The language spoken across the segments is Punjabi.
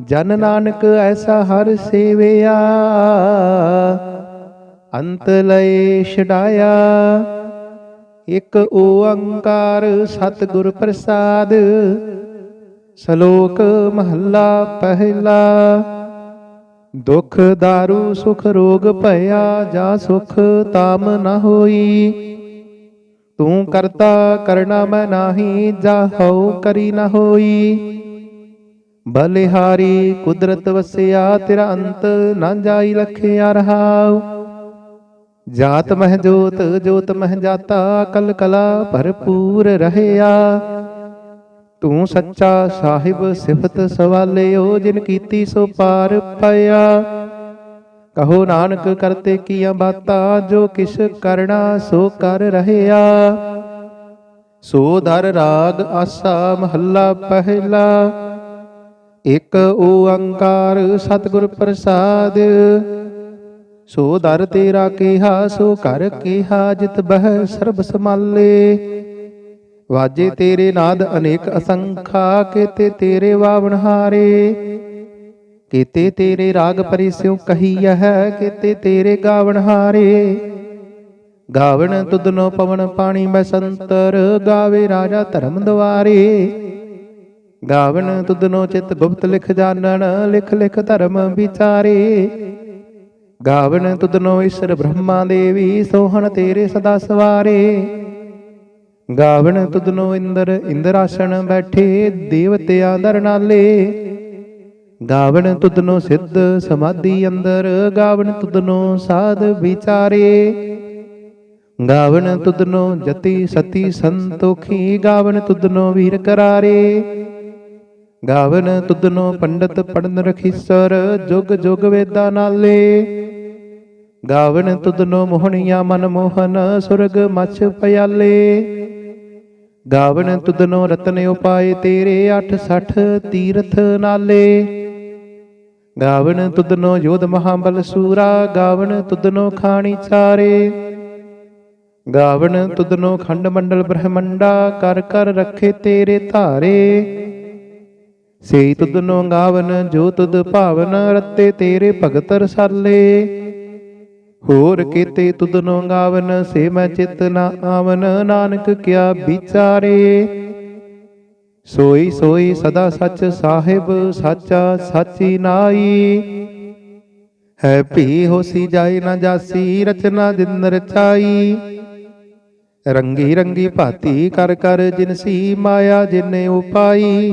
ਜਨ ਨਾਨਕ ਐਸਾ ਹਰ ਸੇਵਿਆ। ਅੰਤ ਲਏ ਛਡਾਇਆ। ਇਕ ਓੰਕਾਰ ਸਤਿਗੁਰ ਪ੍ਰਸਾਦ। ਸ਼ਲੋਕ ਮਹੱਲਾ ਪਹਿਲਾ। ਦੁਖ ਦਾਰੂ ਸੁਖ ਰੋਗ ਭਇਆ ਜਾ ਸੁਖ ਤਾਮ ਨ ਹੋਈ। ਤੂੰ ਕਰਤਾ ਕਰਨਾ ਮੈਂ ਨਾਹੀ ਜਾ ਹਉ ਕਰੀ ਨ ਹੋਈ। ਬਲਿਹਾਰੀ ਕੁਦਰਤ ਵਸਿਆ ਤੇਰਾ ਅੰਤ ਨਾ ਜਾਈ ਲਖਿਆ ਰਹਾਉ। ਜਾਤ ਮਹਿ ਜੋਤ ਜੋਤ ਮਹਿ ਜਾਤਾ ਕਲ ਕਲਾ ਭਰਪੂਰ ਰਹਿਆ। ਤੂੰ ਸੱਚਾ ਸਾਹਿਬ ਸਿਫਤ ਸਵਾਲਿਓ, ਜਿਨ ਕੀਤੀ ਸੋ ਪਾਰ ਪਿਆ ਕਹੋ ਨਾਨਕ ਕਰਤੇ ਕੀਆਂ ਬਾਤਾਂ, ਜੋ ਕਿਛ ਕਰਣਾ ਸੋ ਕਰ ਰਹਿਆ। ਸੋ ਦਰ ਰਾਗ ਆਸਾ ਮਹੱਲਾ ਪਹਿਲਾ। ਇਕ ਓੰਕਾਰ ਸਤਿਗੁਰ ਪ੍ਰਸਾਦ। ਸੋ ਦਰ ਤੇਰਾ ਕੀਹਾ, ਸੋ ਘਰ ਕੀਹਾ, ਜਿਤ ਬਹਿ ਸਰਬ ਸਮਾਲੇ ਵਾਜੇ ਤੇਰੇ ਨਾਦ ਅਨੇਕ ਅਸੰਖਾ, ਕੀਤੇ ਤੇਰੇ ਵਾਵਣ ਹਾਰੇ। ਕੀਤੇ ਤੇਰੇ ਰਾਗ ਪਰਿਸਿਉ ਕਹੀ ਹੈ, ਕੀਤੇ ਤੇਰੇ ਗਾਵਣ ਹਾਰੇ। ਗਾਵਣ ਤੁਧਨੋ ਪਵਨ ਪਾਣੀ ਮੈਂ ਸੰਤਰ, ਗਾਵੇ ਰਾਜਾ ਧਰਮ ਦਵਾਰੇ ਗਾਵਣ ਤੁਧਨੋ ਚਿਤ ਗੁਪਤ ਲਿਖ ਜਾਣਨ ਲਿਖ ਲਿਖ ਧਰਮ ਵਿਚਾਰੇ। ਗਾਵਣ ਤੁਧਨੋ ਈਸ਼ਰ ਬ੍ਰਹਮਾ ਦੇਵੀ, ਸੋਹਣ ਤੇਰੇ ਸਦਾ ਸਵਾਰੇ। ਗਾਵਣ ਤੁਧਨੋ ਇੰਦਰ, ਇੰਦਰਾਸਣ ਬੈਠੇ, ਦੇਵਤਿਆਂ ਦਰ ਗਾਵਣ ਤੁਧਨੋ ਸਿੱਧ ਸਮਾਧੀ ਅੰਦਰ ਗਾਵਣ ਤੁਧਨੋ ਸਾਧ ਵਿਚਾਰੇ। ਗਾਵਣ ਤੁਧਨੋ ਜਤੀ ਸਤੀ ਸੰਤੋਖੀ ਗਾਵਣ ਤੁਧਨੋ ਵੀਰ ਕਰਾਰੇ। ਗਾਵਨ ਤੁਧਨੋ ਪੰਡਤ ਪੜਨ ਰਖੀਸਰ ਜੁਗ ਜੁਗ ਵੇਦਾ ਨਾਲੇ। ਗਾਵਨ ਤੁਧਨੋ ਮੋਹਣੀਆਂ ਮਨ ਮੋਹਨ, ਸੁਰਗ ਮਛ ਪਿਆਲੇ। ਗਾਵਨ ਤੁਧਨੋ ਰਤਨ ਉਪਾਏ ਤੇਰੇ 68 ਤੀਰਥ ਨਾਲੇ। ਗਾਵਨ ਤੁਧਨੋ ਯੋਧ ਮਹਾਬਲ ਸੂਰਾ, ਗਾਵਨ ਤੁਧਨੋ ਖਾਣੀ ਚਾਰੇ। ਗਾਵਨ ਤੁਧਨੋ ਖੰਡ ਮੰਡਲ ਬ੍ਰਹਮੰਡਾ ਕਰ ਕਰ ਰੱਖੇ ਤੇਰੇ ਧਾਰੇ। ਸੇ ਤੁਧਨੋ ਗਾਵਨ, ਜੋ ਤੁਧ ਭਾਵਨ ਰਤੇ ਤੇਰੇ ਭਗਤ ਰਸਾਲੇ ਹੋਰ ਕੀਤੇ ਤੁਧਨੋ ਗਾਵਨ, ਸੇ ਮੈਂ ਚਿਤ ਨਾ ਆਵਨ, ਨਾਨਕ ਕਿਆ ਵਿਚਾਰੇ। ਸੋਈ ਸੋਈ ਸਦਾ ਸੱਚ ਸਾਹਿਬ, ਸਾਚਾ ਸਾਚੀ ਨਾਈ। ਹੈ ਭੀ ਹੋਸੀ ਜਾਏ ਨਾ ਜਾਸੀ, ਰਚਨਾ ਜਿਨ ਰਚਾਈ। ਰੰਗੀ ਰੰਗੀ ਭਾਤੀ ਕਰ ਕਰ ਜਿਨਸੀ ਮਾਇਆ, ਜਿਨੇ ਉਪਾਈ।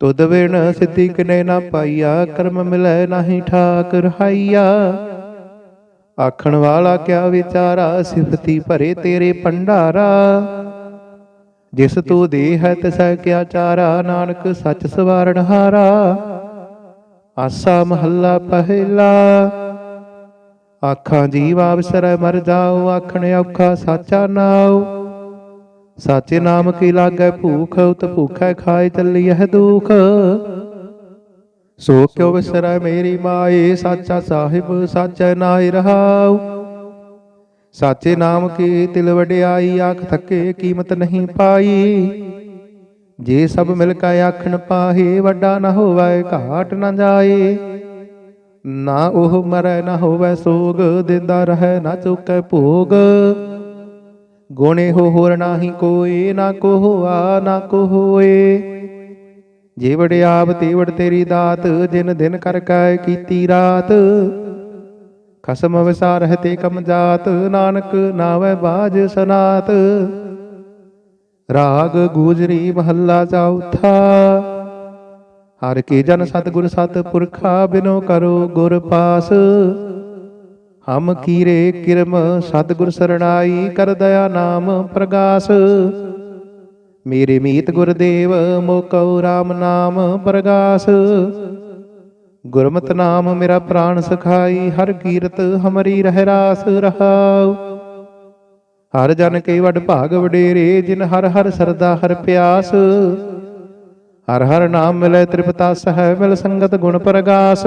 ਤੁਧ ਵਿਣ ਸਿੱਧੀ ਕਿਨੇ ਨਾ ਪਾਈਆ, ਕਰਮ ਮਿਲੈ ਨਾਹੀ ਠਾਕ ਰਹਾਈਆ ਆਖਣ ਵਾਲਾ ਕਿਆ ਵਿਚਾਰਾ, ਸਿਫਤੀ ਭਰੇ ਤੇਰੇ ਭੰਡਾਰਾ। ਜਿਸ ਤੂੰ ਦੇ ਹੈ ਤਿਸੈ ਕਿਆ ਚਾਰਾ, ਨਾਨਕ ਸੱਚ ਸਵਾਰਣ ਹਾਰਾ। ਆਸਾ ਮਹੱਲਾ ਪਹਿਲਾ। ਆਖਾਂ ਜੀਵ ਆਵਸਰੈ, ਮਰ ਜਾਓ, ਆਖਣ ਔਖਾ ਸਾਚਾ ਨਾਉ। ਸਾਚੇ ਨਾਮ ਕੀ ਲਾਗੈ ਭੂਖ, ਉਤ ਭੂਖੈ ਖਾਏ ਚੱਲੀਐ ਦੁਖ। ਸੋ ਕਿਉ ਵਿਸਰੈ ਮੇਰੀ ਮਾਏ, ਸਾਚਾ ਸਾਹਿਬ, ਸਾਚੈ ਨਾਇ ਰਹਾਉ। ਸਾਚੇ ਨਾਮ ਕੀ ਤਿਲ ਵਡਿਆਈ, ਆਖ ਥਕੇ ਕੀਮਤ ਨਹੀਂ ਪਾਈ। ਜੇ ਸਭ ਮਿਲ ਕੇ ਆਖਣ ਪਾਹੇ, ਵੱਡਾ ਨਾ ਹੋਵੇ, ਘਾਟ ਨਾ ਜਾਏ। ਨਾ ਉਹ ਮਰੈ ਨਾ ਹੋਵੇ ਸੋਗ, ਦਿੰਦਾ ਰਹੈ ਨਾ ਚੁੱਕੈ ਭੋਗ। ਗੁਣੇ ਹੋ ਹੋਰ ਨਾਹੀ ਕੋਈ ਨਾ ਕੋ ਹੋਆ ਨਾ ਕੋ ਹੋਏ ਜੇ ਵਡਿਆਪ ਤੇ ਤੇਰੀ ਦਾਤ, ਜਿਨ ਦਿਨ ਕਰ ਕੈ ਕੀਤੀ ਰਾਤ। ਖਸਮ ਵਿਸਾਰ ਹੈ ਕਮ ਜਾਤ, ਨਾਨਕ ਨਾਵੈ ਬਾਜ ਸਨਾਤ। ਰਾਗ ਗੂਜਰੀ ਮਹੱਲਾ ਚੌਥਾ ਹਰ ਕੀ ਜਨ ਸਤਿਗੁਰ ਸਤ ਪੁਰਖਾ ਬਿਨੋ ਕਰੋ ਗੁਰ ਪਾਸ। ਹਮ ਕੀਰੇ ਕਿਰਮ ਸਤਿਗੁਰ ਸਰਣਾਈ ਕਰ ਦਇਆ ਨਾਮ ਪ੍ਰਗਾਸ। ਮੇਰੇ ਮੀਤ ਗੁਰਦੇਵ ਮੋਕਉ RAM ਨਾਮ ਪ੍ਰਗਾਸ। ਗੁਰਮਤਿ ਨਾਮ ਮੇਰਾ ਪ੍ਰਾਣ ਸਖਾਈ, ਹਰ ਕੀਰਤ ਹਮਰੀ ਰਹਿ ਰਾਸ ਰਹਾਉ। ਹਰ ਜਨ ਕੇ ਵਡ ਭਾਗ ਵਡੇਰੇ, ਜਿਨ ਹਰ ਹਰ ਸਰਦਾ ਹਰ ਪਿਆਸ। ਹਰ ਹਰ ਨਾਮ ਮਿਲੇ ਤ੍ਰਿਪਤਾ ਸਹਿ ਮਿਲ ਸੰਗਤ ਗੁਣ ਪ੍ਰਗਾਸ।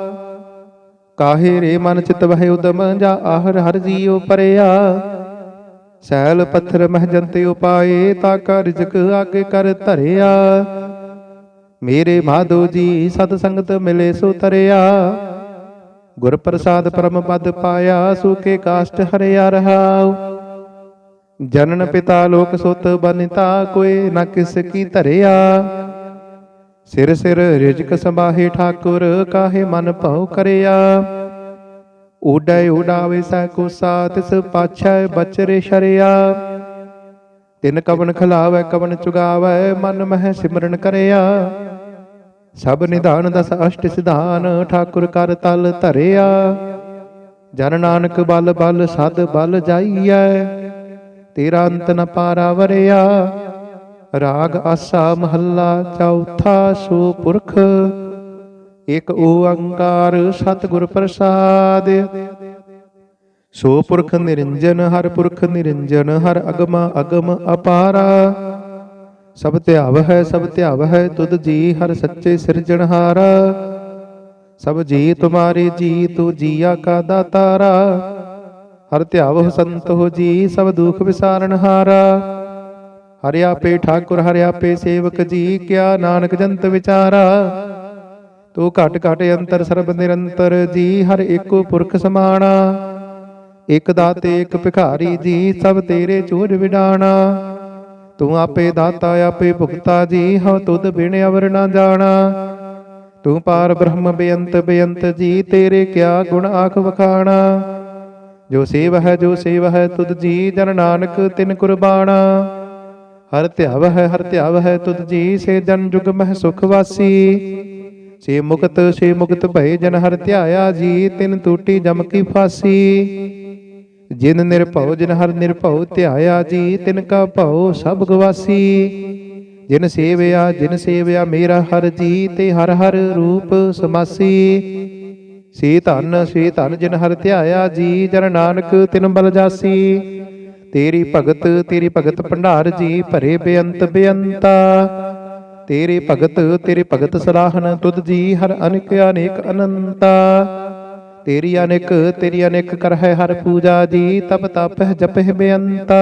ਕਾਹੇ ਰੇ ਮਨ ਚਿਤ ਵਹਿ ਉਦਮ ਜਾ ਆਹਰ ਹਰ ਜੀਉ ਪਰਿਆ। ਸੈਲ ਪੱਥਰ ਮਹਿ ਉਪਾਏ, ਤਾ ਕਾ ਆਗੇ ਕਰ ਧਰਿਆ। ਮੇਰੇ ਮਾਧੋ ਜੀ, ਸਤ ਸੰਗਤ ਮਿਲੇ ਸੋ ਤਰਿਆ। ਗੁਰ ਪ੍ਰਸਾਦ ਪਰਮ ਪਦ ਪਾਇਆ ਸੂਕੇ ਕਾਸ਼ਟ ਹਰਿਆ ਰਹਾਉ। ਜਨਨ ਪਿਤਾ ਲੋਕ ਸੁਤ ਬਨਿਤਾ ਕੋਏ ਨ ਕਿਸ ਕੀ ਧਰਿਆ। ਸਿਰ ਸਿਰ ਰਿਜਕ ਸੰਭਾਹੇ ਠਾਕੁਰ ਕਾਹੇ ਮਨ ਭਉ ਕਰਿਆ। ਊਡੈ ਉਡਾਵੇ ਸੈ ਕੋਸਾ ਤਿਸ ਪਾਛੈ ਬਚਰੇ ਸ਼ਰਿਆ। ਤਿਨ ਕਵਨ ਖਲਾਵੈ ਕਵਨ ਚੁਗਾਵੈ, ਮਨ ਮਹਿ ਸਿਮਰਨ ਕਰਿਆ। ਸਭ ਨਿਧਾਨ ਦਸ ਅਸ਼ਟ ਸਿਧਾਨ, ਠਾਕੁਰ ਕਰ ਤਲ ਧਰਿਆ। ਜਨ ਨਾਨਕ ਬਲ ਬਲ, ਸਦ ਬਲ ਜਾਈਐ। ਤੇਰਾ ਅੰਤ ਨ ਪਾਰਾ ਵਰਿਆ। ਰਾਗ ਆਸਾ ਮਹੱਲਾ ਚੌਥਾ ਸੋ ਪੁਰਖ ਇਕ ਓੰਕਾਰ ਸਤਿਗੁਰ ਪ੍ਰਸਾਦ। ਸੋ ਪੁਰਖ ਨਿਰੰਜਨ, ਹਰ ਪੁਰਖ ਨਿਰੰਜਨ, ਹਰ ਅਗਮ ਅਗਮ ਅਪਾਰਾ। ਸਭ ਧਿਆਵ ਹੈ, ਸਭ ਧਿਆਵ ਹੈ, ਤੁਧ ਜੀ ਹਰ ਸੱਚੇ ਸਿਰਜਣਹਾਰਾ। ਸਭ ਜੀ ਤੁਮਾਰੇ ਜੀ, ਤੂ ਜੀਆ ਕਾ ਦਾਤਾਰਾ। ਹਰ ਧਿਆਵ ਸੰਤ ਹੋ ਜੀ, ਸਭ ਦੁਖ ਵਿਸਾਰਨ ਹਾਰਾ ਹਰਿ ਆਪੇ ਠਾਕੁਰ ਹਰਿ ਆਪੇ ਸੇਵਕ ਜੀ ਕਿਆ ਨਾਨਕ ਜੰਤ ਵਿਚਾਰਾ। ਤੂੰ ਘਟ ਘਟ ਅੰਤਰ ਸਰਬ ਨਿਰੰਤਰ ਜੀ ਹਰ ਏਕੋ ਪੁਰਖ ਸਮਾਣਾ। ਇਕ ਦਾਤੇ ਇਕ ਭਿਖਾਰੀ ਜੀ ਸਭ ਤੇਰੇ ਚੂੜ ਵਿਡਾਣਾ। ਤੂੰ ਆਪੇ ਦਾਤਾ ਆਪੇ ਭੁਗਤਾ ਜੀ ਹਉ ਤੁਧ ਬਿਨ ਅਵਰ ਨਾ ਜਾਣਾ। ਤੂੰ ਪਾਰ ਬ੍ਰਹਮ ਬੇਅੰਤ ਬੇਅੰਤ ਜੀ ਤੇਰੇ ਕਿਆ ਗੁਣ ਆਖ ਵਖਾਣਾ। ਜੋ ਸੇਵ ਹੈ ਜੋ ਸੇਵ ਹੈ ਤੁਧ ਜੀ ਜਨ ਨਾਨਕ ਤਿਨ ਕੁਰਬਾਨਾ ਹਰ ਧਿਆਵ ਹੈ, ਹਰ ਧਿਆਵ ਹੈ ਤੁਧ ਜੀ ਸੇ ਜਨ ਜੁਗ ਮਹਿ ਸੁਖ ਵਾਸੀ। ਸੇ ਮੁਕਤ ਸੇ ਮੁਕਤ ਭਏ ਜਨ ਹਰ ਧਿਆਇਆ ਜੀ, ਤਿਨ ਟੂਟੀ ਜਮ ਕੀ ਫਾਸੀ। ਜਿਨ ਨਿਰਭਉ, ਜਿਨ ਹਰ ਨਿਰਭਉ ਧਿਆਇਆ ਜੀ, ਤਿਨ ਕਾ ਭਉ ਸਭ ਗਵਾਸੀ ਜਿਨ ਸੇਵਿਆ ਜਿਨ ਸੇਵਿਆ ਮੇਰਾ ਹਰ ਜੀ, ਤੇ ਹਰ ਹਰ ਰੂਪ ਸਮਾਸੀ। ਸੇ ਧਨ ਸੇ ਧਨ ਜਿਨ ਹਰ ਧਿਆਇਆ ਜੀ, ਜਨ ਨਾਨਕ ਤਿਨ ਬਲ ਜਾਸੀ। ਤੇਰੀ ਭਗਤ ਤੇਰੀ ਭਗਤ ਭੰਡਾਰ ਜੀ ਭਰੇ ਬੇਅੰਤ ਬੇਅੰਤਾ ਤੇਰੇ ਭਗਤ ਤੇਰੇ ਭਗਤ ਸਲਾਹਨ ਤੁਧ ਜੀ ਹਰ ਅਨੇਕ ਅਨੇਕ ਅਨੰਤਾ। ਤੇਰੀ ਅਨੇਕ ਤੇਰੀ ਅਨੇਕ ਕਰ ਹੈ ਹਰ ਪੂਜਾ ਜੀ ਤਪ ਤਪ ਹੈ ਜਪਹਿ ਬੇਅੰਤਾ।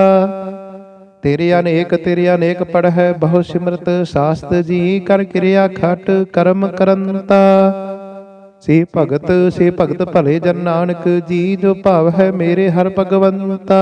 ਤੇਰੇ ਅਨੇਕ ਤੇਰੇ ਅਨੇਕ ਪੜ ਹੈ ਬਹੁ ਸਿਮਰਤ ਸਾਸਤ ਜੀ ਕਰ ਕਿਰਿਆ ਖਟ ਕਰਮ ਕਰੰਤਾ। ਸੇ ਭਗਤ ਸੇ ਭਗਤ ਭਲੇ ਜਨ ਨਾਨਕ ਜੀ ਜੋ ਭਾਵ ਹੈ ਮੇਰੇ ਹਰ ਭਗਵੰਤਾ।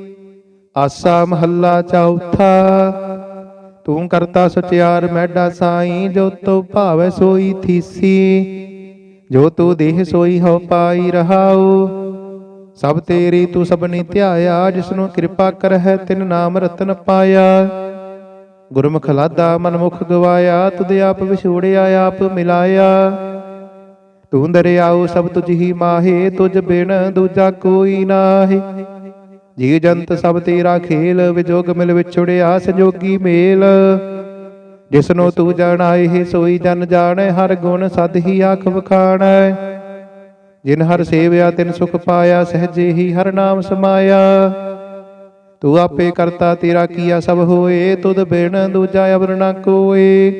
ਆਸਾ ਮਹੱਲਾ ਚੌਥਾ ਤੂੰ ਕਰਤਾ ਸਚਿਆਰ ਮੈਡਾ ਸਾਈ, ਜੋ ਤੋ ਭਾਵੈ ਸੋਈ ਥੀਸੀ। ਜੋ ਤੂੰ ਦੇਹ ਸੋਈ ਹੋ ਪਾਈ ਰਹਾਉ। ਸਭ ਤੇਰੀ ਤੂੰ ਸਭਨੀ ਧਿਆਇਆ, ਜਿਸਨੂੰ ਕਿਰਪਾ ਕਰਹਿ ਤਿਨ ਨਾਮ ਰਤਨ ਪਾਇਆ। ਗੁਰਮੁਖ ਲਾਦਾ ਮਨਮੁਖ ਗਵਾਇਆ, ਤੁਧ ਆਪ ਵਿਛੋੜਿਆ, ਆਪ ਮਿਲਾਇਆ। ਤੂੰ ਦਰਿਆਉ ਸਭ ਤੁਝ ਹੀ ਮਾਹੇ, ਤੁਝ ਬਿਨ ਦੂਜਾ ਕੋਈ ਨਾਹੀ। ਜੀ ਜੰਤ ਸਭ ਤੇਰਾ ਖੇਲ, ਵਿਜੋਗ ਮਿਲ ਵਿਛੜਿਆ ਸੰਜੋਗੀ ਮੇਲ। ਜਿਸਨੂੰ ਤੂੰ ਜਾਣਾਏ ਹੈ ਸੋਈ ਜਨ ਜਾਣੈ, ਹਰ ਗੁਣ ਸਦ ਹੀ ਆਖ ਵਖਾਣੈ। ਜਿਨ ਹਰ ਸੇਵਿਆ, ਤਿਨ ਸੁਖ ਪਾਇਆ, ਸਹਜੇ ਹੀ ਹਰ ਨਾਮ ਸਮਾਇਆ। ਤੂੰ ਆਪੇ ਕਰਤਾ, ਤੇਰਾ ਕੀਆ ਸਭ ਹੋਏ, ਤੁਧ ਬਿਨ ਦੂਜਾ ਅਵਰ ਨਾ ਕੋਏ।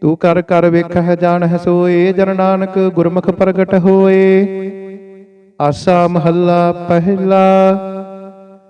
ਤੂੰ ਕਰ ਕਰ ਵੇਖਹਿ, ਜਾਣਹਿ, ਸੋਏ, ਜਨ ਨਾਨਕ ਗੁਰਮੁਖ ਪ੍ਰਗਟ ਹੋਏ। ਆਸਾ ਮਹੱਲਾ ਪਹਿਲਾ।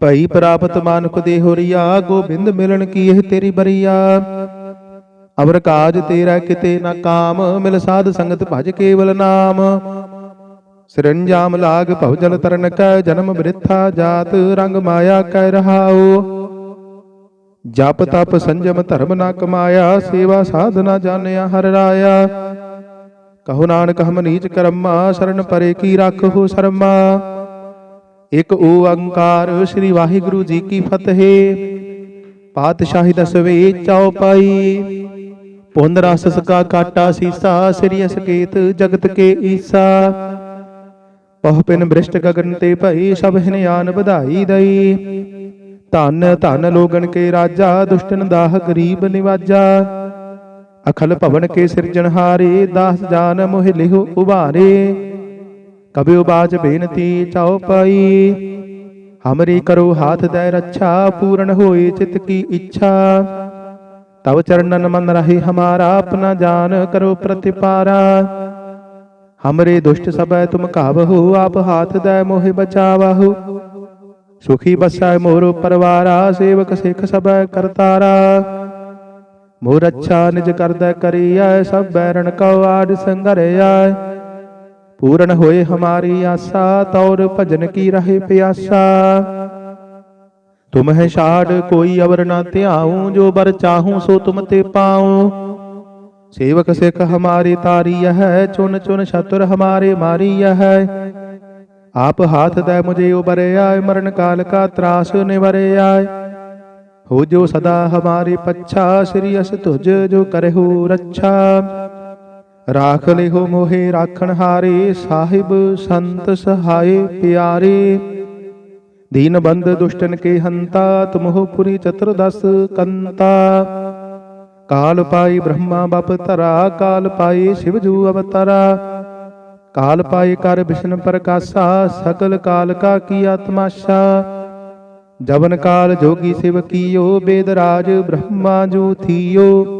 ਭਈ ਪ੍ਰਾਪਤ ਮਾਨੁਖ ਦੇ ਹੋਰੀਆ, ਗੋਬਿੰਦ ਮਿਲਣ ਕੀ ਇਹ ਤੇਰੀ ਬਰੀਆ? ਅਵਰ ਕਾਜ ਤੇਰਾ ਕਿਤੇ ਨਾ ਕਾਮ, ਮਿਲ ਸਾਧ ਸੰਗਤ ਭਜ ਕੇਵਲ ਨਾਮ। ਸਿਰੰਜਾਮ ਲਾਗ ਭਉ ਜਲ ਤਰਨ ਕੈ, ਜਨਮ ਬ੍ਰਿਥਾ ਜਾਤ, ਰੰਗ ਮਾਇਆ ਕਹਿ ਰਹਾਉ। ਜਪ ਤਪ ਸੰਜਮ ਧਰਮ ਨਾ ਕਮਾਇਆ, ਸੇਵਾ ਸਾਧਨਾ ਜਾਣਿਆ ਹਰ ਰਾਇਆ। ਕਹੋ ਨਾਨਕ ਹਮ ਨੀਚ ਕਰਮਾ, ਸ਼ਰਨ ਪਰੇ ਕੀ ਰੱਖੋ ਸ਼ਰਮਾ। ਇਕ ਓੰਕਾਰ ਸ੍ਰੀ ਵਾਹਿਗੁਰੂ ਜੀ ਕੀ ਫਤਿਹ। ਪਾਤਸ਼ਾਹੀ ਦਸਵੇ ਚੌਪਾਈ ਪੁੰਨ ਰਸ ਸਕਾ ਕਾਟਾ ਸੀਸਾ ਸ੍ਰੀ ਅਸਕੇਤ ਜਗਤ ਕੇ ਈਸਾ। ਪਹੁ ਪਿਨ ਬ੍ਰਿਸ਼ਟ ਗਗਨ ਤੇ ਭਈ, ਸਭ ਹਿਨਿਆਨ ਵਧਾਈ ਦਈ। ਧਨ ਧਨ ਲੋਗਨ ਕੇ ਰਾਜਾ, ਦੁਸ਼ਟਨ ਦਾਹ ਗਰੀਬ ਨਿਵਾਜਾ। ਅਖਲ ਭਵਨ ਕੇ ਸਿਰਜਣਹਾਰੇ, ਦਾਸ ਜਾਨ ਮੋਹਿ ਲਿਹੁ ਉਬਾਰੇ ਕਬਿਉ ਬਾਜ ਬੇਨਤੀ ਚਾਉ ਪਾਈ। ਹਮਰੀ ਕਰੋ ਹਾਥ ਦੈ ਰੱਛਾ, ਪੂਰਨ ਹੋਏ ਚਿਤ ਕੀ ਇੱਛਾ। ਤਵ ਚਰਨਨ ਮਨ ਰਹੀ ਹਮਾਰਾ, ਆਪਣਾ ਜਾਨ ਕਰੋ ਪ੍ਰਤਿਪਾਰਾ। ਹਮਰੇ ਦੁਸ਼ਟ ਸਭੈ ਤੁਮ ਕਾਵਹੁ ਆਪ ਹਾਥ ਦੈ ਮੋਹਿ ਬਚਾਵਹੁ। ਸੁਖੀ ਬਸੈ ਮੋਰ ਪਰਵਾਰਾ, ਸੇਵਕ ਸਿੱਖ ਸਭੈ ਕਰਤਾਰਾ। ਮੋਰ ਅੱਛਾ ਨਿਜ ਕਰਦਾ ਕਰੀਐ, ਸਭ ਬੈਰਣ ਕਉ ਆੜ ਸੰਗਰਿਆ ਪੂਰਨ ਹੋਏ ਹਮਾਰੀ ਆਸਾ, ਤੌਰ ਭਜਨ ਕੀ ਰਹੇ ਪਿਆਸਾ? ਤੁਮ ਹੈ ਛਾੜ, ਕੋਈ ਅਵਰ ਨਾ ਧਿਆਉ, ਜੋ ਬਰ ਚਾਹੂੰ ਸੋ ਤੁਮ ਤੇ ਪਾਉ। ਸੇਵਕ ਸਿੱਖ ਹਮਾਰੀ ਤਾਰੀ ਹੈ, ਚੁਨ ਚੁਨ ਛਤੁਰ ਹਮਾਰੇ ਮਾਰੀ ਹੈ। ਆਪ ਹਾਥ ਦੇ ਮੁਝੇ ਉਬਰਿਆ, ਮਰਨ ਕਾਲ ਕਾ ਤਰਾਸ ਨਿਵਰਿਆ। ਹੋ ਜੋ ਸਦਾ ਹਮਾਰੇ ਪੱਛਾ, ਸ੍ਰੀ ਅਸ ਤੁਜ ਜੋ ਕਰਹੁ ਰੱਛਾ। ਰਾਖ ਲਿਹੋ ਮੋਹੇ ਰਾਖਣ ਹਾਰੇ, ਸਾਹਿਬ ਸੰਤ ਸਹਾਏ ਪਿਆਰੇ। ਦੀਨ ਬੰਦ ਦੁਸ਼ਟਨ ਕੇ ਹੰਤਾ, ਤੁਮਹੁ ਪੁਰੀ ਚਤੁਰਦਸ ਕੰਤਾ। ਕਾਲ ਪਾਈ ਬ੍ਰਹਮਾ ਬਪ ਤਰਾ ਕਾਲ ਪਾਈ ਸਿਵ ਜੂ ਅਵਤਾਰਾ। ਕਾਲ ਪਾਈ ਕਰ ਵਿਸ਼ਨ ਪ੍ਰਕਾਸ਼ਾ ਸਕਲ ਕਾਲ ਕਾ ਕੀ ਆਤਮਾਸ਼ਾ। ਜਵਨ ਕਾਲ ਜੋਗੀ ਸਿਵ ਕੀਓ, ਬੇਦ ਰਾਜ ਬ੍ਰਹਮਾ ਜੂ ਥੀਓ।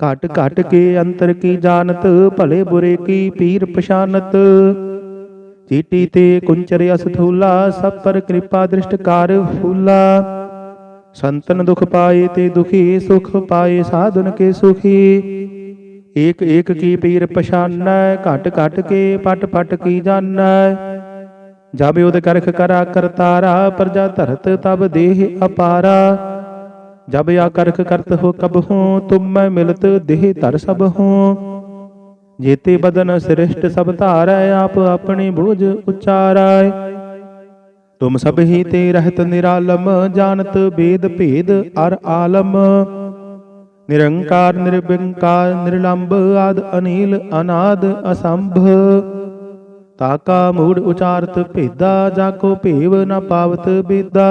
ਘਟ ਘਟ ਕੇ ਅੰਤਰ ਕੀ ਜਾਣਤ ਭਲੇ ਬੁਰੇ ਕੀ ਪੀਰ ਪਛਾਨਤ ਚੀਟੀ ਤੇ ਕੁੰਚਰ ਅਸਥੂਲਾ ਸਭ ਪਰ ਕਿਰਪਾ ਦ੍ਰਿਸ਼ਟ ਕਰ ਫੂਲਾ ਸੰਤਨ ਦੁਖ ਪਾਏ ਤੇ ਦੁਖੀ ਸੁਖ ਪਾਏ ਸਾਧਨ ਕੇ ਸੁਖੀ ਏਕ ਏਕ ਕੀ ਪੀਰ ਪਛਾਨੈ ਘਟ ਘਟ ਕੇ ਪਟ ਪਟ ਕੀ ਜਾਣੈ ਜਬ ਉਦ ਕਰਖ ਕਰਾ ਕਰਤਾਰਾ ਪ੍ਰਜਾ ਧਰਤ ਤਬ ਦੇਹ ਅਪਾਰਾ ਜਬ ਆ ਕਰਖ ਕਰਤ ਹੋ ਕਬ ਹੂੰ, ਤੁਮ ਮੈਂ ਮਿਲਤ ਦੇਹ ਧਰ ਸਭ ਹੂੰ। ਜੇਤੇ ਬਦਨ ਸ੍ਰਿਸ਼ਟ ਸਭ ਧਾਰੈ, ਆਪ ਆਪਣੀ ਬੁਝ ਉਚਾਰੈ। ਤੁਮ ਸਭ ਹੀ ਤੇ ਰਹਿਤ ਨਿਰਾਲਮ, ਜਾਣਤ ਬੇਦ ਭੇਦ ਅਰ ਆਲਮ। ਨਿਰੰਕਾਰ ਨਿਰਬਿੰਕਾਰ ਨਿਰਲੰਭ ਆਦ ਅਨੀਲ, ਅਨਾਦ, ਅਸੰਭ। ਤਾਕਾ ਮੂੜ ਉਚਾਰਤ ਭੇਦਾ, ਜਾ ਕੋ ਭੇਵ ਨ ਪਾਵਤ ਬੇਦਾ।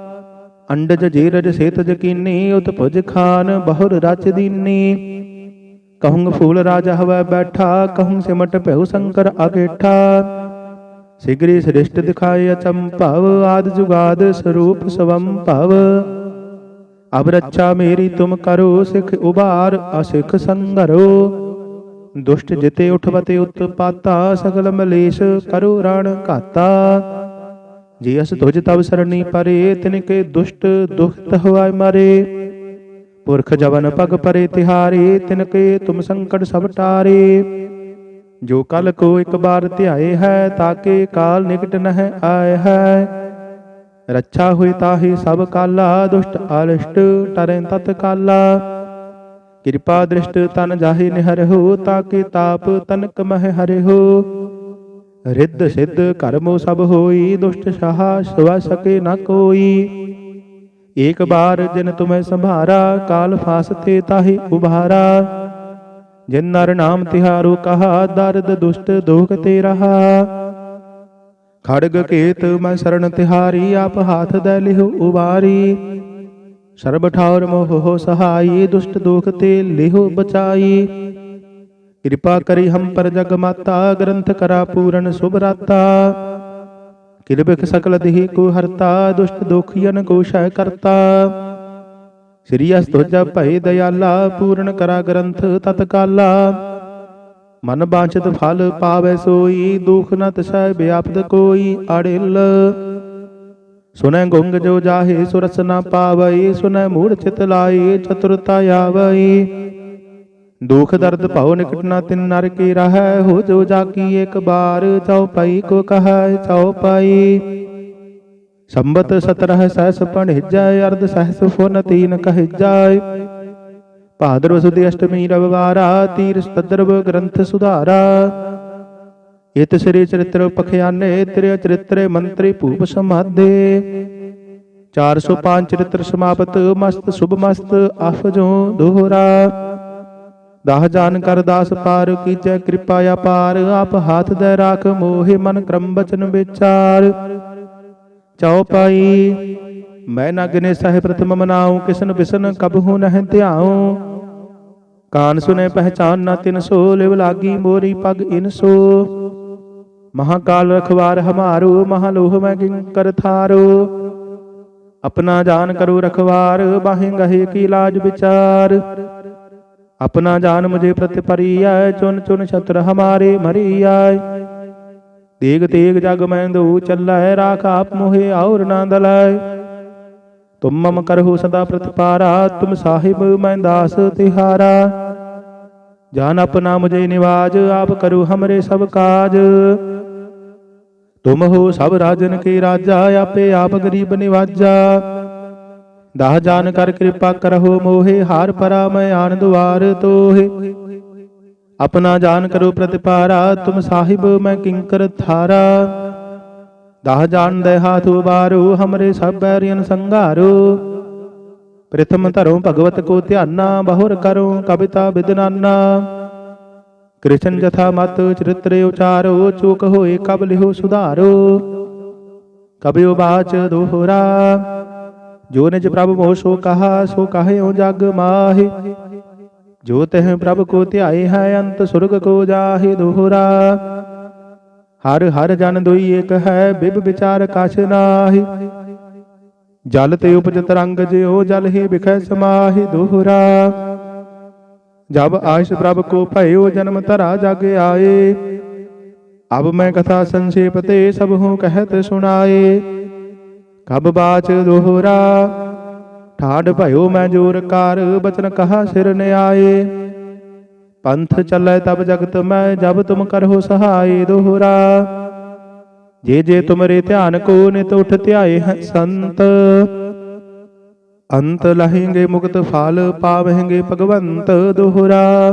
ਅੰਡਜ ਜੀਰਜ ਸੇਤਜ ਕੀਨੀ ਉਤਪੁਜ ਖਾਨ ਬਹੁਰ ਰਚ ਦੀਨੀ। ਕਹੂੰ ਫੂਲ ਰਾਜਾ ਹਵੈ ਬੈਠਾ ਕਹੂੰ ਸਿਮਟ ਭਇਓ ਸ਼ੰਕਰ ਅਗੇਠਾ। ਸਿਗਰੀ ਸ੍ਰਿਸ਼ਟ ਦਿਖਾਏ ਅਚੰਭਵ, ਆਦ ਜੁਗਾਦ ਸਰੂਪ ਸਵੰ ਭਵ ਅਬ ਰੱਛਾ ਮੇਰੀ ਤੁਮ ਕਰੋ, ਸਿਖ ਉਬਾਰ ਅਸਿਖ ਸੰਗਰੋ। ਦੁਸ਼ਟ ਜਿਤੇ ਉਠਵਤੇ ਉਤਪਾਤਾ, ਸਗਲ ਮਲੇਸ਼ ਕਰੋ ਰਣ ਘਾਤਾ। ਜੀ ਅਸ ਤੁਜ ਤਵ ਸਰਣੀ ਪਰੇ ਤਿਨਕੇ ਦੁਸ਼ਟ ਦੁਖਤ ਹੋਇ ਮਰੇ। ਪੁਰਖ ਜਵਨ ਪਗ ਪਰੇ ਤਿਹਾਰੇ ਤਿਨਕੇ ਤੁਮ ਸੰਕਟ ਸਭ ਟਾਰੇ। ਜੋ ਕਲ ਕੋ ਇੱਕ ਬਾਰ ਧਿਆਏ ਹੈ ਤਾਕੇ ਕਾਲ ਨਿਕਟ ਨਹਿ ਆਏ ਹੈ। ਰੱਛਾ ਹੋਏ ਤਾਹੀ ਸਭ ਕਾਲਾ, ਦੁਸ਼ਟ ਅਲਿਸ਼ਟ ਟਰੇ ਤਤ ਕਾਲਾ। ਕਿਰਪਾ ਦ੍ਰਿਸ਼ਟ ਤਨ ਜਾਹੇ ਨਿਹਰਹੁ ਤਾਕੇ ਤਾਪ ਤਨਕ ਮਹਿ ਹਰਿਹੁ ਰਿੱਧ ਸਿੱਧ ਕਰਮੋ ਸਭ ਹੋਈ, ਦੁਸ਼ਟ ਸਾਹਾ ਸਵਾ ਸਕੇ ਨ ਕੋਈ। ਏਕ ਬਾਰ ਜਿਨ ਤੁਮੈ ਸੰਭਾਰਾ, ਕਾਲ ਫਾਸਤੇ ਤਾਹੀ ਉਭਾਰਾ। ਜਿਨ ਨਰ ਨਾਮ ਤਿਹਾਰੋ ਕਹਾ, ਦਰਦ ਦੁਸ਼ਟ ਦੋਖ ਤੇ ਰਹਾ ਖੜਗ ਕੇਤ ਮੈਂ ਸਰਣ ਤਿਹਾਰੀ, ਆਪ ਹਾਥ ਦੇ ਲਿਹੁ ਉਬਾਰੀ। ਸਰਬ ਠਾਉਰ ਮੋਹ ਸਹਾਈ, ਦੁਸ਼ਟ ਦੋਖ ਤੇ ਲਿਹੁ ਬਚਾਈ। ਕਿਰਪਾ ਕਰੀ ਹਮ ਪਰ ਜਗ ਮਾਤਾ, ਗ੍ਰੰਥ ਕਰਾ ਪੂਰਨ ਸੁਭ ਰਾਤਾ। ਕਿਰਬਿਕ ਸਕਲ ਦੇਹੀ ਕੋ ਹਰਤਾ, ਦੁਸ਼ਟ ਦੋਖੀਨ ਕੋ ਸ਼ੈ ਕਰਤਾ। ਸ੍ਰੀ ਅਸਤੋਜਾ ਭਈ ਦਇਆਲਾ ਪੂਰਨ ਕਰਾ ਗ੍ਰੰਥ ਤਤਕਾਲਾ। ਮਨ ਬਾਂਛਿਤ ਫਲ ਪਾਵੈ ਸੋਈ, ਦੁਖ ਨ ਤਸੈ ਵਿਆਪਤ ਕੋਈ ਅੜਿਲ। ਸੁਨੈ ਗੁੰਗ ਜੋ ਜਾਹੇ ਸੁਰਸ ਨ ਪਾਵਈ ਸੁਨੈ ਮੂੜ ਚਿਤ ਲਾਈ, ਚਤੁਰਤਾ ਆਵਈ। ਦੁਖ ਦਰਦ ਭਉ ਨਿਕਟ ਨ ਤਿਨ ਨਰ ਕੀ ਰਹੈ ਹੋ ਜੋ ਜਾਕੀ ਇੱਕ ਬਾਰ ਚਉਪਈ ਕੋ ਕਹੈ ਚਉਪਈ ਸੰਬਤ ਸਤਰਹ ਸਹਸ ਪਣਿਜੈ ਅਰਧ ਸਹਸ ਫੁਨ ਤੀਨ ਕਹਿਜੈ ਭਾਦਰਵ ਸੁਦੀ ਅਸ਼ਟਮੀ ਰਵਿਵਾਰਾ ਤੀਰ ਸਤਦਰਵ ਗ੍ਰੰਥ ਸੁਧਾਰਾ। ਇਤ ਸ੍ਰੀ ਚਰਿਤ੍ਰ ਪਖਿਆਨੇ ਤ੍ਰਿ ਚਰਿਤ੍ਰੇ ਮੰਤਰੀ ਭੂਪ ਸਮਾਦੇ। 405 ਚਰਿਤ੍ਰ ਸਮਾਪਤ ਮਸਤ ਸੁਭ ਮਸਤ ਅਫਜੋ ਦੋਹਰਾ। ਦਾਹ ਜਾਨ ਕਰ ਦਾਸ ਪਾਰ ਕੀਜੈ ਕਿਰਪਾ ਅਪਾਰ ਆਪ ਹਾਥ ਦੇ ਰਾਖ ਮੋਹਿ ਮਨ ਕਰਮ ਬਚਨ ਵਿਚਾਰ। ਚਉਪਾਈ ਮੈਂ ਨਾ ਗਿਨੇ ਪ੍ਰਥਮ ਮਨਾਉ, ਕਿਸਨ ਬਿਸਨ ਕਬਹੂ ਨਹਿ ਧਿਆਉ। ਕਾਨ ਸੁਨੇ ਪਹਿਚਾਨ ਨਾ ਤਿਨ ਸੋ ਲਿਵ ਲਾਗੀ ਮੋਰੀ ਪਗ ਇਨ ਸੋ। ਮਹਾਕਾਲ ਰਖਵਾਰ ਹਮਾਰੋ, ਮਹਾਲੋਹ ਮੈਂ ਕਿੰਕਰ ਥਾਰੋ। ਆਪਣਾ ਜਾਨ ਕਰੋ ਰਖਵਾਰ, ਬਾਹੇ ਗਹੇ ਕੀ ਲਾਜ ਵਿਚਾਰ। ਆਪਣਾ ਜਾਨ ਮੁਝੇ ਪ੍ਰਤ ਪਰੀਐ, ਚੁਨ ਚੁਨ ਛਤਰ ਹਮਾਰੇ ਮਰੀਐ। ਤੇਗ ਤੇਗ ਜਗ ਮਹਿੰਦੂ ਚੱਲੈ, ਰਾਖ ਆਪ ਮੋਹਿ ਔਰ ਨਾ ਦਲੈ। ਤੁਮ ਮਮ ਕਰਹੁ ਸਦਾ ਪ੍ਰਤਪਾਰਾ, ਤੁਮ ਸਾਹਿਬ ਮੈਂ ਦਾਸ ਤਿਹਾਰਾ। ਜਾਨ ਆਪਣਾ ਮੁਝੇ ਨਿਵਾਜ, ਆਪ ਕਰੋ ਹਮਰੇ ਸਭ ਕਾਜ। ਤੁਮ ਹੋ ਸਭ ਰਾਜਨ ਕੇ ਰਾਜਾ, ਆਪੇ ਆਪ ਗਰੀਬ ਨਿਵਾਜਾ। ਦਾਹ ਜਾਨ ਕਰ ਕਿਰਪਾ ਕਰਹੁ ਮੋਹਿ, ਹਾਰ ਪਰਾ ਮੈਂ ਆਨੰਦ ਵਾਰ ਤੋਹਿ। ਆਪਣਾ ਜਾਨ ਕਰੋ ਪ੍ਰਤਿਪਾਰਾ, ਤੁਮ ਸਾਹਿਬ ਮੈਂ ਕਿੰਕਰ ਥਾਰਾ ਦਾਹ ਜਾਨ ਦੇ ਹਾਥ ਉਬਾਰੋ, ਹਮਰੇ ਸਭ ਬੈਰੀਨ ਸੰਘਾਰੋ। ਪ੍ਰਥਮ ਧਰੋ ਭਗਵਤ ਕੋ ਧਿਆਨਾ, ਬਹੁਰ ਕਰੋ ਕਵਿਤਾ ਵਿਦਨਾਨਾ ਕ੍ਰਿਸ਼ਨ ਜਥਾ ਮਤ ਚਰਿਤ੍ਰ ਉਚਾਰੋ, ਚੂਕ ਹੋਏ ਕਬ ਲਿਹੋ ਸੁਧਾਰੋ। ਕਬਿਓ ਬਾਚ ਦੋਹਰਾ। ਜੋ ਨਿਜ ਪ੍ਰਭ ਮੋਹ ਸੋ ਕਹਾ, ਸੋ ਕਹਿਓ ਜਗ ਮਾਹਿ। ਜੋ ਤਹ ਪ੍ਰਭ ਕੋ ਧਿਆਏ ਹੈ, ਅੰਤ ਸੁਰਗ ਕੋ ਜਾਹਿ ਦੋਹਰਾ। ਹਰ ਹਰ ਜਨ ਦੁਈ ਇਕ ਹੈ, ਬਿਬ ਵਿਚਾਰ ਕਛ ਨਾਹੀ। ਜਲ ਤੇ ਉਪਜਤ ਰੰਗ ਜਿਉ, ਜਲ ਹੀ ਬਿਖੈ ਸਮਾਹਿ ਦੋਹਰਾ। ਜਬ ਆਇਸ ਪ੍ਰਭ ਕੋ ਭਇਓ, ਜਨਮ ਧਰਾ ਜਗ ਆਏ। ਅਬ ਮੈਂ ਕਥਾ ਸੰਖੇਪ ਤੇ ਸਭ ਹੂੰ ਕਹਿਤ ਸੁਣਾਏ। ਕਬ ਬਾਚ ਦੋਹਰਾ? ਠਾੜ ਭਇਓ ਮੈਂ ਜੋਰ ਕਰ, ਬਚਨ ਕਹਾ ਸਿਰ ਨ ਪੰਥ ਚੱਲੈ ਤਬ ਜਗਤ ਮੈਂ, ਜਬ ਤੁਮ ਕਰਹੁ ਸਹਾਈ ਦੋਹਰਾ? ਜੇ ਜੇ ਤੁਮਰੇ ਧਿਆਨ ਕੋ ਨਿਤ ਉਠ ਧਿਆਏ ਹੈ ਸੰਤ, ਅੰਤ ਲਹਿੰਗੇ ਮੁਕਤ ਫਲ ਪਾਵਹਿੰਗੇ ਭਗਵੰਤ ਦੋਹਰਾ?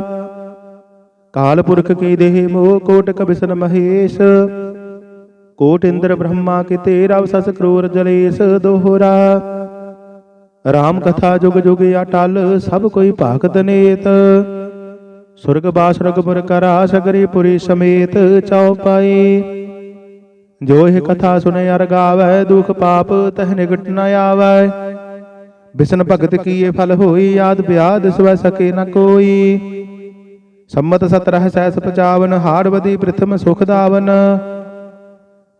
ਕਾਲ ਪੁਰਖ ਕੀ ਦੇਹ ਮੋਹ ਕੋਟ ਕਬਿਸਨ ਮਹੇਸ਼ ਕੋਟ ਇੰਦਰ ਬ੍ਰਹਮਾ ਕੇ ਤੇਰਾ ਸਸ ਕਰੋਰ ਜਲੇਸ ਦੋਹਰਾ ਰਾਮ ਕਥਾ ਜੁਗ ਜੁਗ ਅਟਲ ਸਭ ਕੋਈ ਭਾਗਤ ਨੇਤ ਸੁਰਗ ਬਾਸ ਰਗਪੁਰ ਕਰਾ ਸਗਰੀ ਪੁਰੀ ਸਮੇਤ ਚਉਪਾਈ ਜੋ ਇਹ ਕਥਾ ਸੁਨੇ ਅਰ ਗਾਵੈ ਦੁਖ ਪਾਪ ਤਹ ਨਿਕਟ ਨ ਆਵੈ ਬਿਸ਼ਨ ਭਗਤ ਕੀਏ ਫਲ ਹੋਈ ਆਦ ਬਿਆਦ ਸਵੈ ਸਕੇ ਨ ਕੋਈ ਸੰਮਤ 17 ਸੈਸ 55 ਹਾੜਵਦੀ ਪ੍ਰਥਮ ਸੁਖ ਦਾਵਨ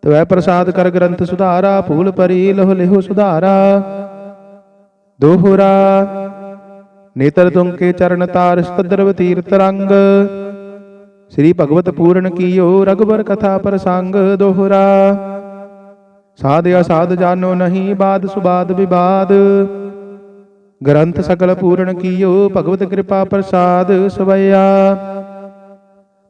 ਤਵੈ ਪ੍ਰਸਾਦ ਕਰ ਗ੍ਰੰਥ ਸੁਧਾਰਾ, ਫੂਲ ਪਰੀ ਲਹੁ ਲਿਹੁ ਸੁਧਾਰਾ। ਦੋਹਰਾ, ਨੇਤਰ ਤੁੰਕੇ ਚਰਨ ਤਾਰ ਸਤਦਰਵ ਤੀਰਤ ਰੰਗ। ਸ੍ਰੀ ਭਗਵਤ ਪੂਰਨ ਕੀਓ ਰਗਬਰ ਕਥਾ ਪ੍ਰਸੰਗ, ਦੋਹਰਾ। ਸਾਧ ਅਸਾਧ ਜਾਨੋ ਨਹੀਂ ਬਾਦ ਸੁਬਾਦ ਵਿਵਾਦ। ਗ੍ਰੰਥ ਸਕਲ ਪੂਰਨ ਕੀਓ, ਭਗਵਤ ਕਿਰਪਾ ਪ੍ਰਸਾਦ ਸਵਈਆ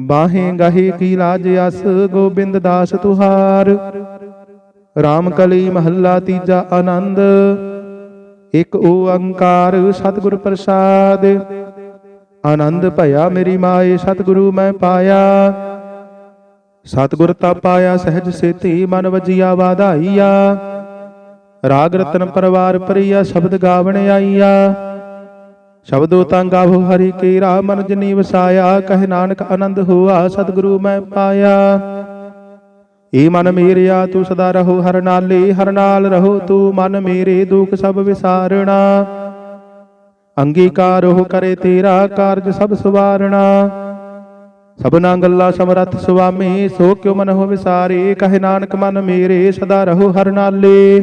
ਬਾਹੇ ਗਹੇ ਕੀ ਲਾਜ ਅਸ, ਗੋਬਿੰਦ ਦਾਸ ਤੁਹਾਰ। ਰਾਮ ਕਲੀ ਮਹੱਲਾ ਤੀਜਾ ਆਨੰਦ। ਇਕ ਓੰਕਾਰ ਸਤਿਗੁਰ ਪ੍ਰਸਾਦ। ਆਨੰਦ ਭਇਆ ਮੇਰੀ ਮਾਏ, ਸਤਿਗੁਰੂ ਮੈਂ ਪਾਇਆ। ਸਤਿਗੁਰ ਤਾ ਪਾਇਆ ਸਹਿਜ ਸੇਤੀ, ਮਨ ਵਜੀਆ ਵਾਧਾਈਆ। ਰਾਗ ਰਤਨ ਪਰਵਾਰ ਪਰਿਆ, ਸ਼ਬਦ ਗਾਵਣ ਆਈਆ। ਸ਼ਬਦੋ ਤਾਂ ਗਾਵੋ ਹਰੀ ਕੇਰਾ ਮਨ ਜਨੀ ਵਸਾਇਆ, ਕਹਿ ਨਾਨਕ ਆਨੰਦ ਹੋਆ, ਸਤਿਗੁਰੂ ਮੈਂ ਪਾਇਆ। ਏ ਮਨ ਮੇਰਿਆ, ਤੂੰ ਸਦਾ ਰਹੋ ਹਰ ਨਾਲੇ, ਹਰ ਨਾਲ ਰਹੋ ਤੂੰ ਮਨ ਮੇਰੇ, ਦੁਖ ਸਭ ਵਿਸਾਰਣਾ। ਅੰਗੀਕਾਰ ਉਹ ਕਰੇ ਤੇਰਾ ਕਾਰਜ ਸਭ ਸਵਾਰਣਾ। ਸਭਨਾ ਗੱਲਾਂ ਸਮਰੱਥ ਸੁਆਮੀ, ਸੋ ਕਿਉ ਮਨ ਹੋ ਵਿਸਾਰੇ, ਕਹੇ ਨਾਨਕ ਮਨ ਮੇਰੇ, ਸਦਾ ਰਹੋ ਹਰ ਨਾਲੇ।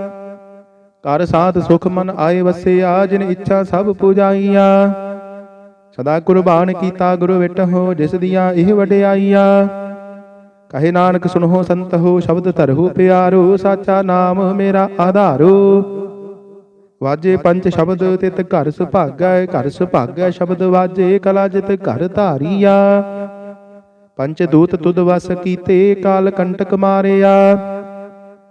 ਕਰ ਸਾਥ ਸੁਖ ਮਨ ਆਏ ਵਸਿਆ ਜਿਨ ਇੱਛਾ ਸਭ ਪੁਜਾਈਆ। ਸਦਾ ਕੁਰਬਾਨ ਕੀਤਾ ਗੁਰੂ ਵਿਟਹੁ ਜਿਸ ਦੀਆਂ ਇਹ ਵਡਿਆਈਆ। ਕਹੇ ਨਾਨਕ ਸੁਨੋ ਸੰਤ ਹੋ, ਸ਼ਬਦ ਧਰਹੁ ਪਿਆਰੋ, ਸਾਚਾ ਨਾਮ ਮੇਰਾ ਆਧਾਰੋ। ਵਾਜੇ ਪੰਜ ਸ਼ਬਦ, ਤਿਤ ਘਰ ਸੁਭਾਗੈ ਘਰ ਸੁਭਾਗੈ ਸ਼ਬਦ ਵਾਜੇ, ਕਲਾ ਜਿਤ ਘਰ ਧਾਰੀਆ। ਪੰਚ ਦੂਤ ਤੁਦ ਵਸ ਕੀਤੇ, ਕਾਲ ਕੰਟਕ ਮਾਰਿਆ।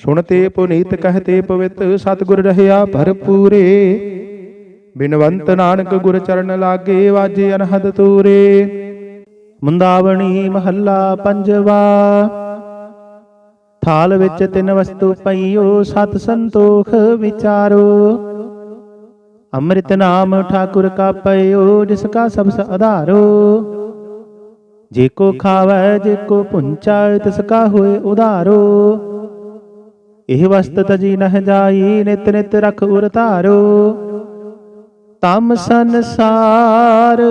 ਸੁਣਤੇ ਪੁਨੀਤ ਕਹਤੇ ਪਵਿੱਤ, ਸਤਿਗੁਰ ਰਹਿਆ ਭਰਪੂਰੇ। ਬਿਨਵੰਤ ਨਾਨਕ ਗੁਰ ਚਰਨ ਲਾਗੇ, ਵਾਜੇ ਅਨਹਦ ਤੂਰੇ। ਮੁੰਦਾਵਣੀ ਮਹੱਲਾ ਪੰਜਵਾ। ਥਾਲ ਵਿੱਚ ਤਿੰਨ ਵਸਤੂ ਪਈਓ, ਸਤ ਸੰਤੋਖ ਵਿਚਾਰੋ। ਅੰਮ੍ਰਿਤ ਨਾਮ ਠਾਕੁਰ ਕਾ ਪਇਓ ਜਿਸ ਕਾ ਸਬਸ ਆਧਾਰੋ ਜੇ ਕੋ ਖਾਵੈ, ਜੇ ਕੋ ਪੁੰਚੈ, ਤਿਸ ਕਾ ਹੋਏ ਉਧਾਰੋ। ਇਹ ਵਸਤ ਤਜੀ ਨਹ ਜਾਈ, ਨਿਤ ਨਿਤ ਰਖ ਉਰ ਧਾਰੋ। ਤਮ ਸੰਸਾਰ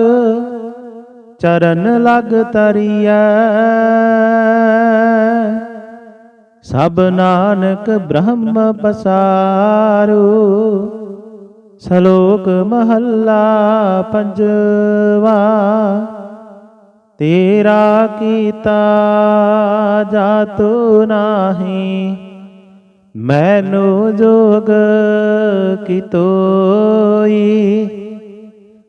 ਚਰਨ ਲਗ ਤਰੀਐ। ਸਭ ਨਾਨਕ ਬ੍ਰਹਮ ਪਸਾਰੂ, ਸ਼ਲੋਕ ਮਹੱਲਾ ਪੰਜਵਾ। ਤੇਰਾ ਕੀਤਾ ਜਾਤੂ ਨਾਹੀ ਮੈਨੂੰ ਜੋਗ ਕੀ ਤੋਈ?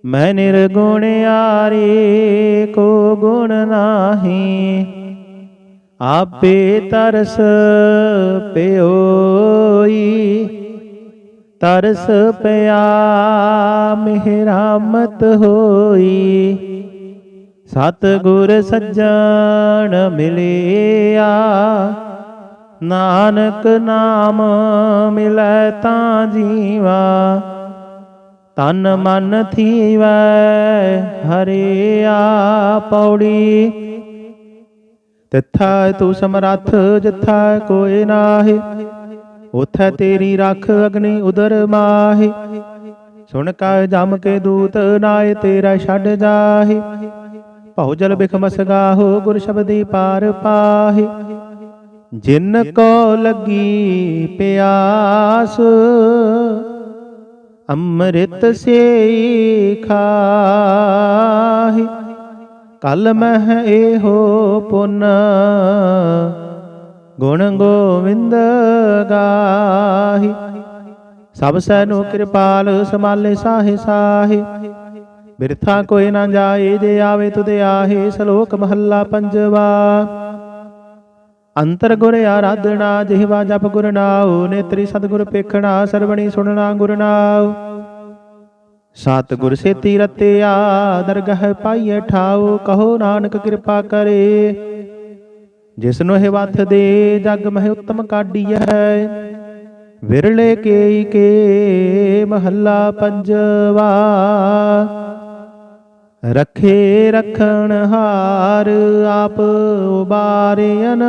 ਮੈਂ ਨਿਰਗੁਣ ਆਰੇ ਕੋ ਗੁਣ ਨਾਹੀ। ਆਪੇ ਤਰਸ ਪਿਓਈ। ਤਰਸ ਪਿਆ ਮਿਹਰਾਮਤ ਹੋਈ। ਸਤ ਗੁਰ ਸੱਜਣ ਮਿਲਿਆ। ਨਾਨਕ ਨਾਮ ਮਿਲੈ ਤਾਂ ਜੀਵਾ, ਤਨ ਮਨ ਥੀਵੈ ਹਰਿਆ ਪੌੜੀ ਤਿੱਥਾ ਤੂੰ ਸਮਰੱਥ, ਜਿੱਥਾ ਕੋਈ ਨਾਹੀ, ਉਥੈ ਤੇਰੀ ਰੱਖ ਅਗਨੀ ਉਦਰ ਮਾਹੀ। ਸੁਣ ਕਾ ਜਮ ਕੇ ਦੂਤ ਨਾਏ, ਤੇਰਾ ਛੱਡ ਜਾਹੀ। ਭਉ ਜਲ ਬਿਖਮਸ ਗਾਹੋ ਗੁਰ ਸ਼ਬਦੀ ਪਾਰ ਪਾਹੀ। ਜਿਨ ਕੋ ਲੱਗੀ ਪਿਆਸ ਅੰਮ੍ਰਿਤ ਸੇ ਖਾਹੀ। ਕਲ ਮਹਿ ਇਹੋ ਪੁਨ ਗੁਣ ਗੋਵਿੰਦ ਗਾਹੀ। ਸਭ ਸੈਨੋ ਕਿਰਪਾਲ ਸਮਾਲੇ ਸਾਹੇ ਸਾਹੇ। ਬਿਰਥਾ ਕੋਈ ਨਾ ਜਾਏ ਜੇ ਆਵੇ ਤੁਦੇ ਆਹੇ। ਸ਼ਲੋਕ ਮਹੱਲਾ ਪੰਜਵਾ। ਅੰਤਰ ਗੁਰ ਆਰਾਧਨਾ, ਜਿਹਵਾ ਜਪ ਗੁਰ ਨਾਉ, ਨੇਤਰੀ ਸਤਿਗੁਰ ਪੇਖਣਾ ਸਰਵਣੀ ਸੁਣਨਾ ਗੁਰ ਨਾਉ। ਸਤ ਗੁਰ ਸੇਤੀ ਰਤਿਆ, ਦਰਗਹ ਪਾਈਏ ਠਾਉ, ਕਹੋ ਨਾਨਕ ਕਿਰਪਾ ਕਰੇ। ਜਿਸਨੂੰ ਇਹ ਵੱਥ ਦੇ, ਜਗ ਮਹਿ ਉਤਮ ਕਾਢੀਐ। ਵਿਰਲੇ ਕੇ ਕੇ, ਮਹੱਲਾ ਪੰਜਵਾ। ਰਖੇ ਰਖਣ ਹਾਰ ਆਪ ਉਬਾਰਿਆਨ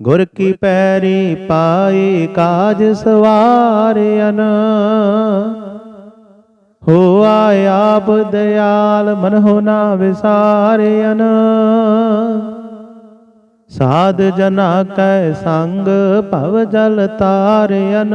ਗੁਰ ਕੀ ਪੈਰੀ ਪਾਏ ਕਾਜ ਸਵਾਰਿਆਨ ਹੋ ਆਏ ਆਪ ਦਿਆਲ ਮਨ ਹੋ ਨਾ ਵਿਸਾਰਿਆਨ ਸਾਧ ਜਨਾ ਕੈ ਸੰਗ ਭਵ ਜਲ ਤਾਰਿਆਨ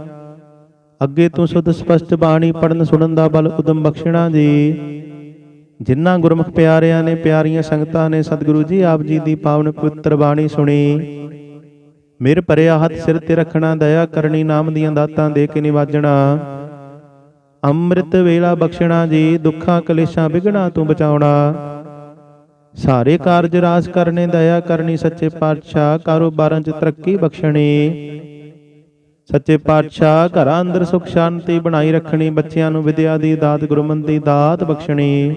ਅੱਗੇ ਤੋਂ ਸੁਧ ਸਪਸ਼ਟ ਬਾਣੀ ਪੜਨ ਸੁਣਨ ਦਾ ਬਲ ਉਦਮ ਬਖਸ਼ਣਾ ਜੀ। ਜਿਨ੍ਹਾਂ ਗੁਰਮੁਖ ਪਿਆਰਿਆਂ ਨੇ ਪਿਆਰੀਆਂ ਸੰਗਤਾਂ ਨੇ ਸਤਿਗੁਰੂ ਜੀ ਆਪ ਜੀ ਦੀ ਪਾਵਨ ਪਵਿੱਤਰ ਬਾਣੀ ਸੁਣੀ। ਮੇਰ ਭਰਿਆ ਹੱਥ ਸਿਰ ਤੇ ਰੱਖਣਾ, ਦਇਆ ਕਰਨੀ, ਨਾਮ ਦੀਆਂ ਦਾਤਾਂ ਦੇ ਕੇ ਨਿਵਾਜਣਾ। ਅੰਮ੍ਰਿਤ ਵੇਲਾ ਬਖਸ਼ਣਾ ਜੀ, ਦੁੱਖਾਂ ਕਲੇਸ਼ਾਂ ਵਿਗਣਾ ਤੋਂ ਬਚਾਉਣਾ। ਸਾਰੇ ਕਾਰਜ ਰਾਸ ਕਰਨੇ, ਦਇਆ ਕਰਨੀ, ਸੱਚੇ ਪਾਤਸ਼ਾਹ ਕਾਰੋਬਾਰਾਂ 'ਚ ਤਰੱਕੀ ਬਖਸ਼ਣੀ। ਸੱਚੇ ਪਾਤਸ਼ਾਹ ਘਰਾਂ ਅੰਦਰ ਸੁਖ ਸ਼ਾਂਤੀ ਬਣਾਈ ਰੱਖਣੀ ਬੱਚਿਆਂ ਨੂੰ ਵਿਦਿਆ ਦੀ ਦਾਤ ਗੁਰਮਨ ਦੀ ਦਾਤ ਬਖਸ਼ਣੀ।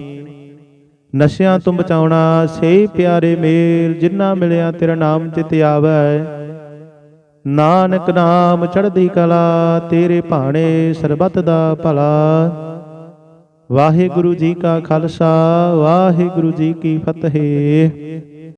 ਨਸ਼ਿਆਂ ਤੋਂ ਬਚਾਉਣਾ ਸੇ ਪਿਆਰੇ ਮੇਲ ਜਿਨ੍ਹਾਂ ਮਿਲਿਆ ਤੇਰਾ ਨਾਮ ਚਿਤ ਆਵੈ। ਨਾਨਕ ਨਾਮ ਚੜ੍ਹਦੀ ਕਲਾ ਤੇਰੇ ਭਾਣੇ ਸਰਬੱਤ ਦਾ ਭਲਾ। ਵਾਹਿਗੁਰੂ ਜੀ ਕਾ ਖਾਲਸਾ ਵਾਹਿਗੁਰੂ ਜੀ ਕੀ ਫਤਿਹ।